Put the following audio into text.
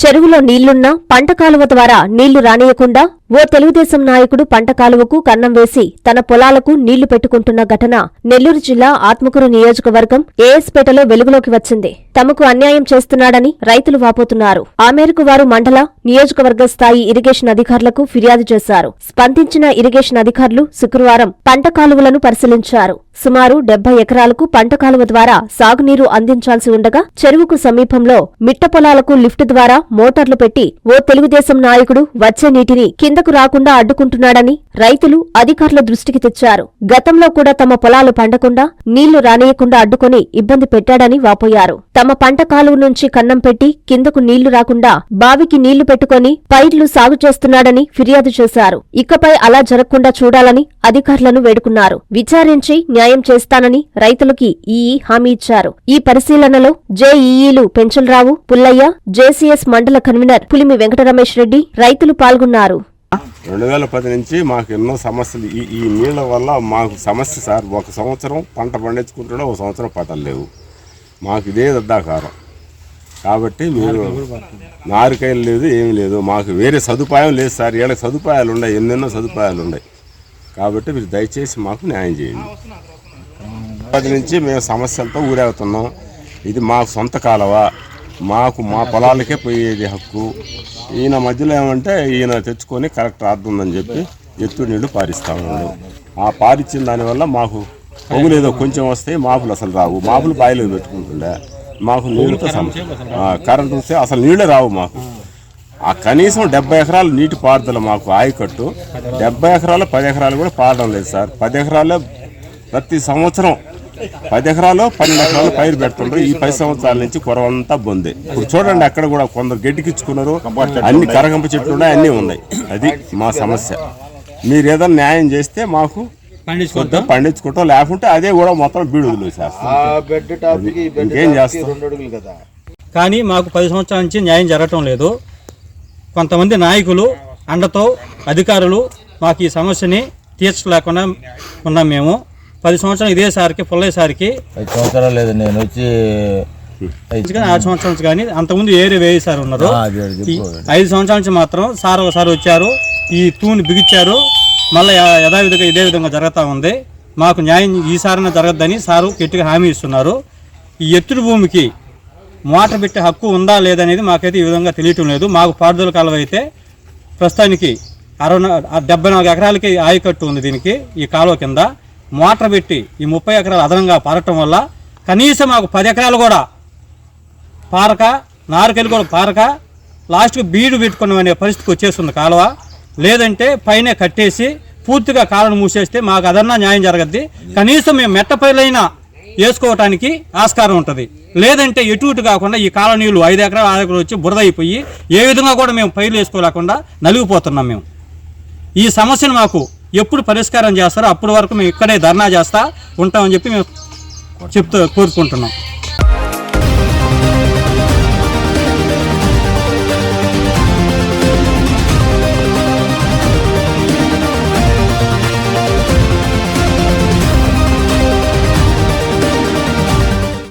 చెరువులో నీళ్ళున్నా పంట కాలువ ద్వారా నీళ్ళు రానియకుండా ఓ తెలుగుదేశం నాయకుడు పంట కాలువకు కన్నం వేసి తన పొలాలకు నీళ్ళు పెట్టుకుంటున్న ఘటన నెల్లూరు జిల్లా ఆత్మకూరు నియోజకవర్గం ఏఎస్పేటలో వెలుగులోకి వచ్చింది. తమకు అన్యాయం చేస్తున్నాడని రైతులు వాపోతున్నారు. ఆ మేరకు వారు మండల నియోజకవర్గ స్థాయి ఇరిగేషన్ అధికారులకు ఫిర్యాదు చేశారు. స్పందించిన ఇరిగేషన్ అధికారులు శుక్రవారం పంట కాలువలను పరిశీలించారు. సుమారు డెబ్బై ఎకరాలకు పంట కాలువ ద్వారా సాగునీరు అందించాల్సి ఉండగా చెరువుకు సమీపంలో మిట్ట పొలాలకు లిఫ్ట్ ద్వారా మోటార్లు పెట్టి ఓ తెలుగుదేశం నాయకుడు వచ్చే నీటిని కిందకు రాకుండా అడ్డుకుంటున్నాడని రైతులు అధికారుల దృష్టికి తెచ్చారు. గతంలో కూడా తమ పొలాలు పండకుండా నీళ్ళు రానియకుండా అడ్డుకొని ఇబ్బంది పెట్టాడని వాపోయారు. తమ పంట కాలువ నుంచి కన్నం పెట్టి కిందకు నీళ్ళు రాకుండా బావికి నీళ్ళు పెట్టుకొని పైర్లు సాగు చేస్తున్నాడని ఫిర్యాదు చేశారు. ఇకపై అలా జరగకుండా చూడాలని అధికారులను వేడుకున్నారు. విచారించి న్యాయం చేస్తానని రైతులకి ఈఈ హామీ ఇచ్చారు. ఈ పరిశీలనలో జేఈఈలు పెంచలరావు పుల్లయ్య జేసీఎస్ మండల కన్వీనర్ పులిమి వెంకటరమేష్ రెడ్డి రైతులు పాల్గొన్నారు. రెండు వేల పది నుంచి మాకు ఎన్నో సమస్యలు. ఈ ఈ నీళ్ళ వల్ల మాకు సమస్య సార్. ఒక సంవత్సరం పంట పండించుకుంటున్నా ఒక సంవత్సరం పంటలు లేవు. మాకు ఇదే దద్దాకారం. కాబట్టి మీరు నారికాయలు లేదు ఏమీ లేదు. మాకు వేరే సదుపాయం లేదు సార్. ఇలా సదుపాయాలు ఉన్నాయి ఎన్నెన్నో సదుపాయాలు ఉన్నాయి. కాబట్టి మీరు దయచేసి మాకు న్యాయం చేయండి. పది నుంచి మేము సమస్యలతో ఊరేగుతున్నాం. ఇది మా సొంత కాలవ. మాకు మా పొలాలకే పోయేది హక్కు. ఈయన మధ్యలో ఏమంటే ఈయన తెచ్చుకొని కరెక్ట్ ఉందని చెప్పి ఎత్తు నీళ్ళు పారిస్తా ఉన్నాడు. ఆ పారిచ్చిన దానివల్ల మాకు పొగులు ఏదో కొంచెం వస్తాయి మాపులు అసలు రావు. మాపులు బాయిలో పెట్టుకుంటుండే. మాకు నీళ్ళతో సమస్య కరెంట్ వస్తే అసలు నీళ్ళే రావు మాకు. ఆ కనీసం డెబ్బై ఎకరాలు నీటి పారుదల మాకు ఆయకట్టు. డెబ్బై ఎకరాలు పది ఎకరాలు కూడా పారడం లేదు సార్. పది ఎకరాలే ప్రతి సంవత్సరం పది ఎకరాలు పన్నెండు ఎకరాలు పైరు పెడుతుండ్రు. ఈ పది సంవత్సరాల నుంచి కొరవంతా బొందే. ఇప్పుడు చూడండి అక్కడ కూడా కొందరు గడ్డికిచ్చుకున్నారు. అన్ని కరగంప చెట్లు ఉన్నాయి అన్నీ ఉన్నాయి. అది మా సమస్య. మీరు ఏదైనా న్యాయం చేస్తే మాకు కొద్దిగా పండించుకుంటాం. లేకుంటే అదే కూడా మొత్తం బీడుదలు చేస్తాం ఆ బెడ్ టాప్కి ఈ బెడ్ ఇంకేం చేస్తాం? రెండు అడుగులు కదా. కానీ మాకు పది సంవత్సరాల నుంచి న్యాయం జరగటం లేదు. కొంతమంది నాయకులు అండతో అధికారులు మాకు ఈ సమస్యని తీర్చలేకుండా ఉన్నాం మేము. పది సంవత్సరాలు ఇదేసారికి పుల్లయ్యసారికి ఐదు సంవత్సరాలు లేదు నేను వచ్చి కానీ ఆరు సంవత్సరాల నుంచి కానీ అంతకుముందు ఏరే వేయి సార్ ఉన్నారు. ఐదు సంవత్సరాల నుంచి మాత్రం సార్ ఒకసారి వచ్చారు ఈ తూని బిగించారు మళ్ళీ యథావిధిగా ఇదే విధంగా జరుగుతూ ఉంది. మాకు న్యాయం ఈసారైనా జరగద్దని సారు గట్టిగా హామీ ఇస్తున్నారు. ఈ ఎత్తుడు భూమికి మోటార్ పెట్టే హక్కు ఉందా లేదనేది మాకైతే ఈ విధంగా తెలియటం లేదు. మాకు పారుదల కాలువ అయితే ప్రస్తుతానికి అరవై డెబ్బై నాలుగు ఎకరాలకి ఆయకట్టు ఉంది దీనికి ఈ కాలువ కింద. మోటార్ పెట్టి ఈ ముప్పై ఎకరాలు అదనంగా పారటం వల్ల కనీసం మాకు పది ఎకరాలు కూడా పారక నారకెళ్ళి కూడా పారక లాస్ట్కి బీడు పెట్టుకున్నామనే పరిస్థితికి వచ్చేస్తుంది కాలువ. లేదంటే పైన కట్టేసి పూర్తిగా కాలను మూసేస్తే మాకు అదన్నా న్యాయం జరగద్ది. కనీసం మేము మెట్ట పైలైనా వేసుకోవటానికి ఆస్కారం ఉంటుంది. లేదంటే ఎటు ఇటు కాకుండా ఈ కాల నీళ్ళు ఐదు ఎకరాలు ఆరు ఎకరాలు వచ్చి బురద అయిపోయి ఏ విధంగా కూడా మేము పైరు వేసుకోలేకుండా నలిగిపోతున్నాం మేము. ఈ సమస్యను మాకు ఎప్పుడు పరిష్కారం చేస్తారో అప్పటి వరకు మేము ఇక్కడే ధర్నా చేస్తా ఉంటామని చెప్పి మేము చెప్తూ కోరుకుంటున్నాం.